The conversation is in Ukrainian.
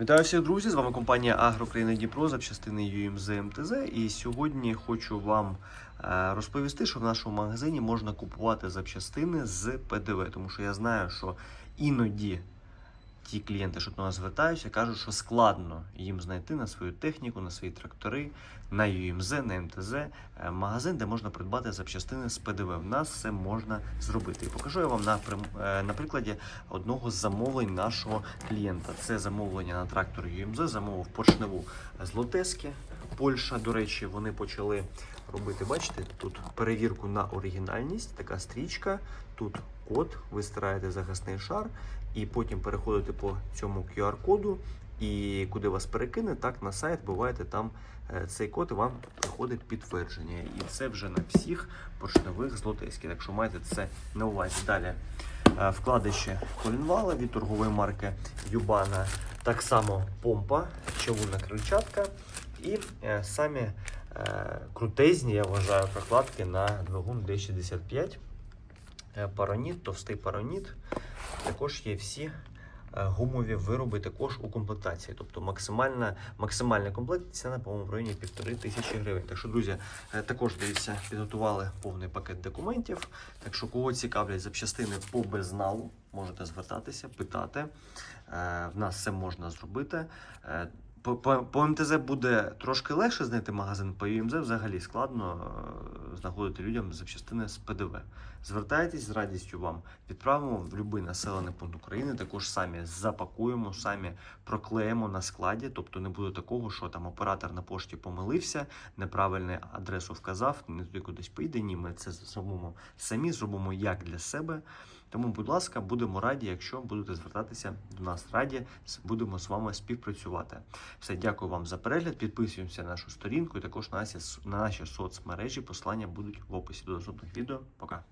Вітаю всіх друзі! З вами компанія Агрокраїна Дніпро, запчастини UMZ МТЗ. І сьогодні хочу вам е, розповісти, що в нашому магазині можна купувати запчастини з ПДВ, тому що я знаю, що іноді ті клієнти, що до нас звертаються, кажуть, що складно їм знайти на свою техніку, на свої трактори, на ЮМЗ, на МТЗ е, магазин, де можна придбати запчастини з ПДВ. В нас все можна зробити. І покажу я вам на, е, на прикладі одного з замовлень нашого клієнта. Це замовлення на трактор ЮМЗ, замовив поршневу з Лотески. Польща, до речі, вони почали робити, бачите, тут перевірку на оригінальність, така стрічка, тут код, ви стираєте захисний шар, і потім переходите по цьому QR-коду, і куди вас перекине, так на сайт буваєте там е, цей код, і вам приходить підтвердження. І це вже на всіх поршневих з Так що маєте це на увазі. Далі е, вкладище колінвала від торгової марки Юбана. Так само помпа, човунна крильчатка і е, самі е, крутезні, я вважаю, прокладки на двигун D65. Е, Параніт, товстий параніт. Також є всі гумові вироби також у комплектації. Тобто максимальна, максимальна комплект ціна, по-моєму, в районі півтори тисячі гривень. Так що, друзі, також дивіться, підготували повний пакет документів. Так що, кого цікавлять запчастини по безналу, можете звертатися, питати. В нас все можна зробити. По, по, МТЗ буде трошки легше знайти магазин, по ЮМЗ взагалі складно знаходити людям запчастини з ПДВ. Звертайтесь з радістю вам відправимо в будь-який населений пункт України. Також самі запакуємо, самі проклеїмо на складі. Тобто не буде такого, що там оператор на пошті помилився, неправильну адресу вказав, не туди кудись поїде. Ні, ми це зробимо самі, зробимо як для себе. Тому, будь ласка, будемо раді, якщо будете звертатися до нас. Раді будемо з вами співпрацювати. Все, дякую вам за перегляд. Підписуємося на нашу сторінку і також на наші соцмережі. Послання будуть в описі до наступних відео. Пока.